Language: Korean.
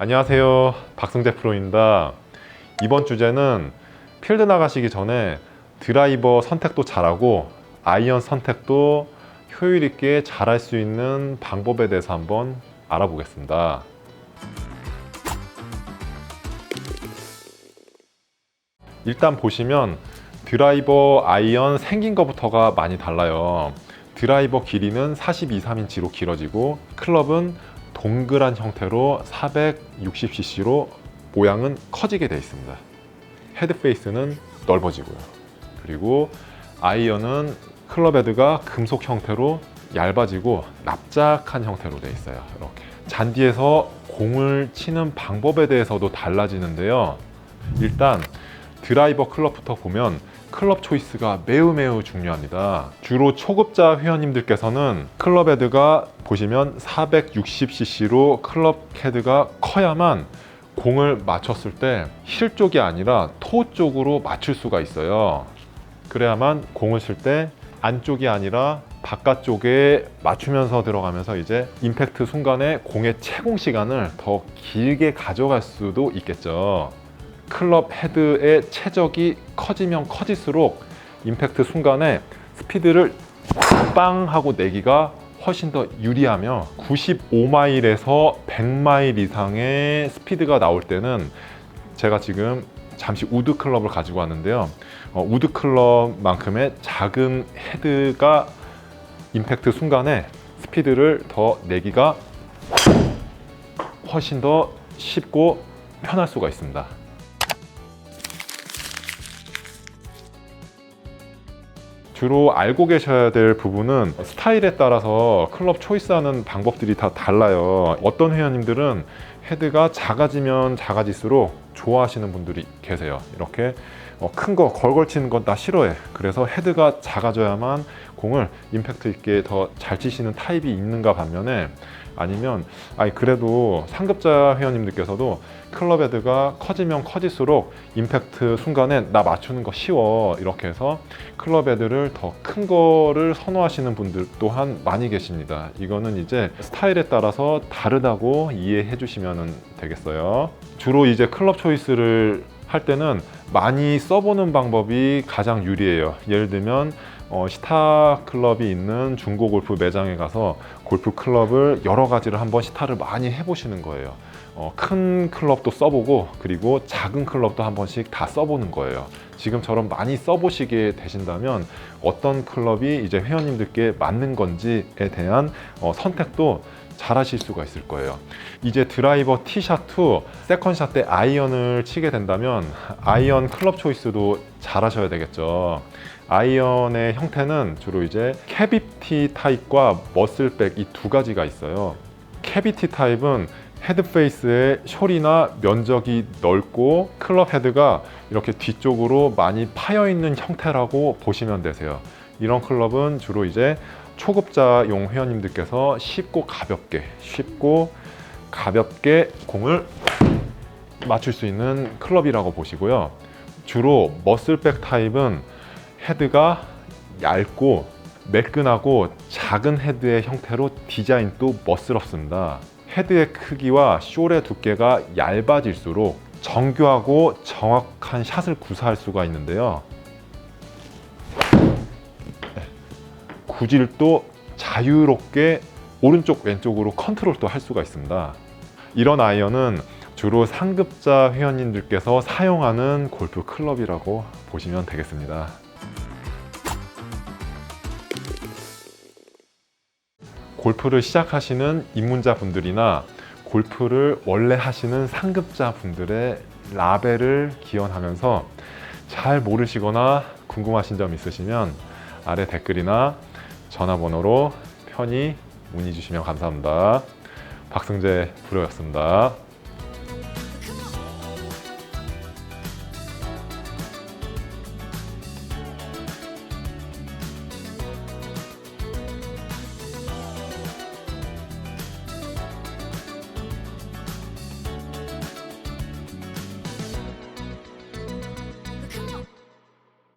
안녕하세요. 박승재 프로입니다. 이번 주제는 필드 나가시기 전에 드라이버 선택도 잘하고 아이언 선택도 효율 있게 잘할 수 있는 방법에 대해서 한번 알아보겠습니다. 일단 보시면 드라이버 아이언 생긴 것부터가 많이 달라요. 드라이버 길이는 42, 3인치로 길어지고 클럽은 동그란 형태로 460cc로 모양은 커지게 되어 있습니다. 헤드 페이스는 넓어지고요. 그리고 아이언은 클럽 헤드가 금속 형태로 얇아지고 납작한 형태로 되어 있어요. 이렇게 잔디에서 공을 치는 방법에 대해서도 달라지는데요. 일단 드라이버 클럽부터 보면 클럽 초이스가 매우 매우 중요합니다. 주로 초급자 회원님들께서는 클럽 헤드가 보시면 460cc로 클럽 헤드가 커야만 공을 맞췄을 때 힐 쪽이 아니라 토 쪽으로 맞출 수가 있어요. 그래야만 공을 칠 때 안쪽이 아니라 바깥쪽에 맞추면서 들어가면서 이제 임팩트 순간에 공의 채공 시간을 더 길게 가져갈 수도 있겠죠. 클럽 헤드의 최적이 커지면 커질수록 임팩트 순간에 스피드를 빵 하고 내기가 훨씬 더 유리하며 95마일에서 100마일 이상의 스피드가 나올 때는 제가 지금 잠시 우드 클럽을 가지고 왔는데요. 어, 우드 클럽만큼의 작은 헤드가 임팩트 순간에 스피드를 더 내기가 훨씬 더 쉽고 편할 수가 있습니다. 주로 알고 계셔야 될 부분은 스타일에 따라서 클럽 초이스하는 방법들이 다 달라요. 어떤 회원님들은 헤드가 작아지면 작아질수록 좋아하시는 분들이 계세요. 이렇게 어, 큰거 걸걸 치는 건 다 싫어해. 그래서 헤드가 작아져야만 공을 임팩트 있게 더 잘 치시는 타입이 있는가 반면에 아니면 아니 그래도 상급자 회원님들께서도 클럽 헤드가 커지면 커질수록 임팩트 순간에 나 맞추는 거 쉬워 이렇게 해서 클럽 헤드를 더 큰 거를 선호하시는 분들 또한 많이 계십니다. 이거는 이제 스타일에 따라서 다르다고 이해해 주시면 되겠어요. 주로 이제 클럽 초이스를 할 때는 많이 써보는 방법이 가장 유리해요. 예를 들면 어, 시타 클럽이 있는 중고 골프 매장에 가서 골프 클럽을 여러 가지를 한번 시타를 많이 해보시는 거예요. 어, 큰 클럽도 써보고 그리고 작은 클럽도 한 번씩 다 써보는 거예요. 지금처럼 많이 써보시게 되신다면 어떤 클럽이 이제 회원님들께 맞는 건지에 대한 어, 선택도 잘 하실 수가 있을 거예요. 이제 드라이버 티샷 2 세컨샷 때 아이언을 치게 된다면 아이언 클럽 초이스도 잘 하셔야 되겠죠. 아이언의 형태는 주로 이제 캐비티 타입과 머슬백 이 두 가지가 있어요. 캐비티 타입은 헤드 페이스의 숄이나 면적이 넓고 클럽 헤드가 이렇게 뒤쪽으로 많이 파여 있는 형태라고 보시면 되세요. 이런 클럽은 주로 이제 초급자용 회원님들께서 쉽고 가볍게 쉽고 가볍게 공을 맞출 수 있는 클럽이라고 보시고요. 주로 머슬백 타입은 헤드가 얇고 매끈하고 작은 헤드의 형태로 디자인도 멋스럽습니다. 헤드의 크기와 숄의 두께가 얇아질수록 정교하고 정확한 샷을 구사할 수가 있는데요. 구질 도 자유롭게 오른쪽 왼쪽으로 컨트롤도 할 수가 있습니다. 이런 아이언은 주로 상급자 회원님들께서 사용하는 골프 클럽이라고 보시면 되겠습니다. 골프를 시작하시는 입문자 분들이나 골프를 원래 하시는 상급자 분들의 라벨을 기원하면서 잘 모르시거나 궁금하신 점 있으시면 아래 댓글이나 전화번호로 편히 문의 주시면 감사합니다. 박승재 프로였습니다.